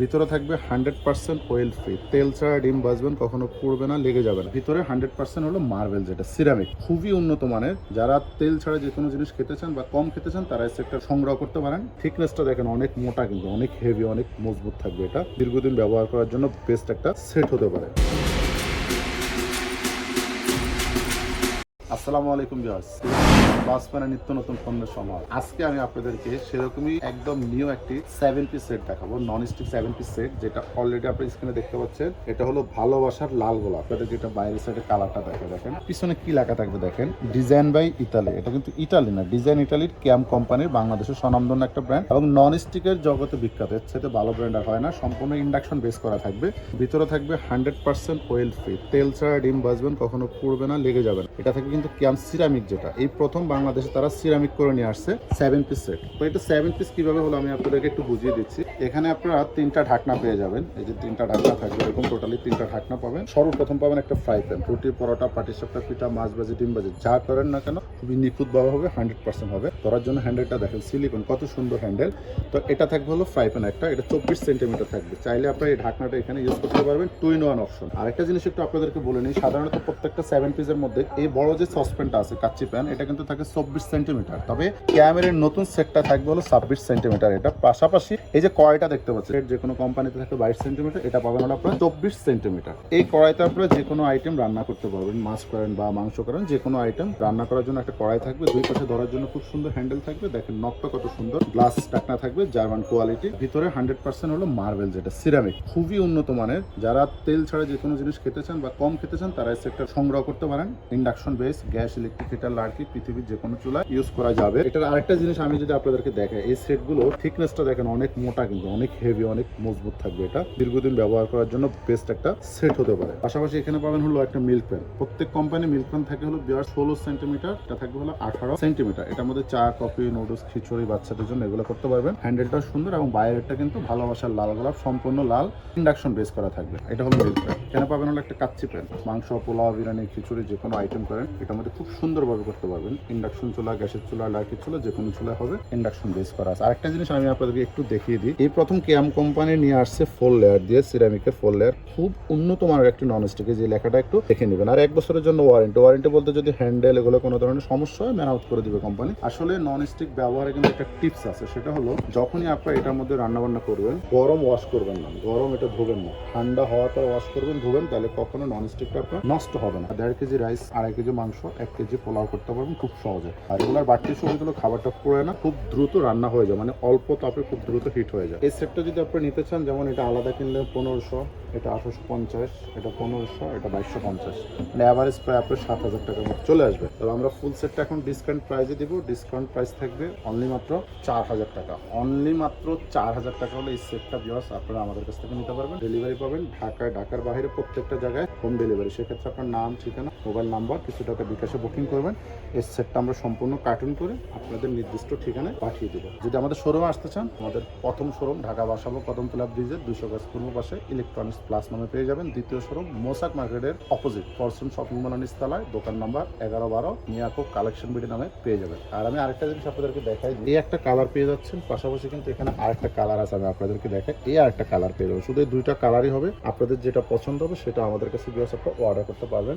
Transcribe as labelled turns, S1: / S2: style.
S1: ভিতরে থাকবে hundred percent well free তেল ছাড়া ডিম বাজবেন কখনো পুড়বে না, লেগে যাবে না। ভিতরে হান্ড্রেড পার্সেন্ট হলো মার্বেল যেটা সিরামিক খুবই উন্নত মানের। যারা তেল ছাড়া যে কোনো জিনিস খেতে চান বা কম খেতে চান, তারা সেটা সংগ্রহ করতে পারেন। থিকনেসটা দেখেন অনেক মোটা কিন্তু, অনেক হেভি অনেক মজবুত থাকবে এটা। দীর্ঘদিন ব্যবহার করার জন্য বেস্ট একটা সেট হতে পারে। আসসালামু আলাইকুম ভিউয়ার্স বাস প্যানের নিত্য নতুন পণ্যের সমাজ আজকে আমি আপনাদেরকে সেরকমই একদম নিউ একটি সেভেন পিস সেট দেখাবো non stick seven piece set যেটা অলরেডি আপনি স্ক্রিনে দেখতে পাচ্ছেন। এটা হলো ভালোবাসার লাল গোলাপ। আপনাদের যেটা বাইরের সাইডে কালারটা দেখে দেখেন। পিছনে কি লেখা থাকবে দেখেন? ডিজাইন বাই ইতালি এটা কিন্তু ইতালি না। ডিজাইন ইতালির ক্যাম কোম্পানির বাংলাদেশের স্বনামধন্য একটা ব্র্যান্ড এবং নন স্টিকের জগতে বিখ্যাত। এর সাথে ভালো ব্র্যান্ড আর হয় না। সম্পূর্ণ ইন্ডাকশন বেস করা থাকবে। ভিতরে থাকবে হান্ড্রেড পার্সেন্ট ওয়েল ফ্রি তেল ছাড়া ডিম বাজবেন কখনো পুড়বে না, লেগে যাবে এটা থাকবে কিন্তু ক্যাম সিরামিক যেটা, এই প্রথম বাংলাদেশে তারা সিরামিক করে নিয়ে আসছে সেভেন পিস সেট তো এটা সেভেন পিস কীভাবে হলো আমি আপনাদেরকে একটু বুঝিয়ে দিচ্ছি। এখানে আপনারা তিনটা ঢাকনা পেয়ে যাবেন। এই যে তিনটা ঢাকনা থাকবে, এরকম টোটালি তিনটা ঢাকনা পাবেন। সর্বপ্রথম পাবেন একটা ফ্রাই প্যান রুটি, পরোটা পাটিসাপটা পিঠা, মাছ ভাজি, ডিম ভাজি, যা করেন না কেন, খুবই নিখুঁত ভাবে হবে হান্ড্রেড পার্সেন্ট হবে। ধরার জন্য হ্যান্ডেলটা দেখেন সিলিকন কত সুন্দর হ্যান্ডেল তো এটা থাকবে হলো ফ্রাই প্যান একটা, এটা চব্বিশ সেন্টিমিটার থাকবে। চাইলে আপনারা এই ঢাকনাটা এখানে ইউজ করতে পারবেন টু ইন ওয়ান অপশন আরেকটা জিনিস একটু আপনাদেরকে বলে নিই, সাধারণত প্রত্যেকটা সেভেন পিসের মধ্যে এই বড় যে সসপ্যানটা আছে, কাচ্চি প্যান, এটা কিন্তু থাকে চব্বিশ সেন্টিমিটার। তবে ক্যামেরের নতুন সেটটা থাকবে হলো ছাব্বিশ সেন্টিমিটার এটা। পাশাপাশি এই যে কড়াইটা দেখতে পাচ্ছেন এর যে কোনো কোম্পানিতে থাকে বাইশ সেন্টিমিটার, এটা পাবেন হলো আপনার চব্বিশ সেন্টিমিটার। এই কড়াইতে আপনারা যে কোনো আইটেম রান্না করতে পারবেন, মাছ করেন বা মাংস করেন যে কোনো আইটেম রান্না করার জন্য একটা কড়াই থাকবে, দুই পাশে ধরার জন্য খুব সুন্দর হ্যান্ডেল থাকবে। দেখেন নকটা কত সুন্দর গ্লাস টাকনা থাকবে জার্মান কোয়ালিটি ভিতরে হান্ড্রেড পার্সেন্ট হলো মার্বেল যেটা সিরামিক খুবই উন্নত মানের। যারা তেল ছাড়া যে কোনো জিনিস খেতে চান বা কম খেতে চান, তারা এই সংগ্রহ করতে পারেন। Induction base gas gas electric heater লাড়কি পৃথিবীর যে কোনো চুলা ইউজ করা যাবে। এটার আরেকটা জিনিস আমি যদি আপনাদেরকে দেখাই, এই সেট সেটগুলো থিকনেসটা দেখেন, অনেক মোটা কিন্তু, অনেক হেভি অনেক মজবুত থাকবে এটা। দীর্ঘদিন ব্যবহার করার জন্য বেস্ট একটা সেট হতে পারে। পাশাপাশি এখানে পাবেন হলো একটা মিল্ক প্যান প্রত্যেক কোম্পানি মিল্ক প্যান থাকে হলো বিয়ার ষোলো সেন্টিমিটার এটা থাকবে হলো আঠারো সেন্টিমিটার এটার মধ্যে চা, কফি নুডলস খিচুড়ি বাচ্চাদের জন্য এগুলো করতে পারবেন। হ্যান্ডেলটা সুন্দর এবং বাইরেরটা কিন্তু ভালোবাসার লাল গোলাপ, সম্পূর্ণ লাল। ইন্ডাকশন বেস করা থাকবে। এটা হলো মিল্ক প্যান এখানে পাবেন হলো একটা কাচ্চি প্যান। মাংস, পোলাও, বিরিয়ানি, খিচুড়ি, যে কোনো আইটেম করেন। এটার মধ্যে খুব সুন্দরভাবে করতে পারবেন। ইন্ডাকশন চুলা, গ্যাসের চুলা লাইটের চুলা, যে কোনো চুলা হবে ইন্ডাকশন বেস করা আছে। আরেকটা জিনিস আমি আপনাদেরকে একটু দেখিয়ে দিই। এই প্রথম ক্যাম কোম্পানি নিয়ে আসছে ফোর লেয়ার দিয়ে সিরামিকের ফোর লেয়ার খুব উন্নত মানের একটি নন স্টিকে যে লেখাটা একটু দেখে নেবেন। আর এক বছরের জন্য ওয়ারেন্টি ওয়ারেন্টি বলতে যদি হ্যান্ডেল এগুলো কোনো ধরনের সমস্যা হয় ম্যান আউট করে দিবে কোম্পানি আসলে নন স্টিক ব্যবহারে কিন্তু একটা টিপস আছে। সেটা হলো, যখনই আপনারা এটার মধ্যে রান্না বান্না করবেন, গরম ওয়াশ করবেন না। গরম এটা ধোবেন না। ঠান্ডা হওয়ার পর ওয়াশ করবেন ধোবেন তাহলে কখনো নন স্টিকটা আপনার নষ্ট হবে না। দেড় কেজি রাইস আড়াই কেজি মাংস, এক কেজি পোলাও করতে পারবেন খুব সহজে। আর এগুলোর বাড়তি সময়গুলো খাবারটা পড়ে না, খুব দ্রুত রান্না হয়ে যায় মানে অল্প তাপে খুব দ্রুত হিট হয়ে যায়। এই সেটটা যদি আপনি নিতে চান, যেমন এটা আলাদা কিনলে পনেরোশো, এটা আঠারোশো পঞ্চাশ, এটা পনেরোশো, এটা বাইশশো পঞ্চাশ। মানে অ্যাভারেজ প্রায় আপনার সাত হাজার টাকার মতো চলে আসবে। তবে আমরা ফুল সেটটা এখন ডিসকাউন্ট প্রাইসে দিব। ডিসকাউন্ট প্রাইস থাকবে অনলি মাত্র চার হাজার টাকা। অনলি মাত্র চার হাজার টাকা হলে এই সেটটা বিয়াস আপনারা আমাদের কাছ থেকে নিতে পারবেন। ডেলিভারি পাবেন ঢাকায়, ঢাকার বাইরে প্রত্যেকটা জায়গায় হোম ডেলিভারি সেক্ষেত্রে আপনার নাম ঠিকানা মোবাইল নাম্বার, কিছু টাকা বিকাশে বুকিং করবেন। এই সেটটা আমরা সম্পূর্ণ কার্টুন করে আপনাদের নির্দিষ্ট ঠিকানায় পাঠিয়ে দেবো। যদি আমাদের শোরুমে আসতে চান, আমাদের প্রথম শোরুম ঢাকা বাসাবো কদম ক্লাব ব্রিজের দুশো গাছ পূর্ব পাশে ইলেকট্রনিক্স প্লাস নামে পেয়ে যাবেন। দ্বিতীয় শোরুম মোসাক মার্কেটের অপোজিট ফরচুন শপিং মল নিচতলায়, দোকান নাম্বার এগারো বারো মিয়াকো কালেকশন বিডি নামে পেয়ে যাবেন। আর আমি আরেকটা জিনিস আপনাদেরকে দেখাই এই একটা কালার পেয়ে যাচ্ছেন, পাশাপাশি কিন্তু এখানে আরেকটা কালার আছে, আমি আপনাদেরকে দেখাই। এই আরেকটা কালার পেয়ে যাবেন। শুধু এই দুইটা কালারই হবে। আপনাদের যেটা পছন্দ হবে, সেটা আমাদের কাছে আপনারা অর্ডার করতে পারবেন।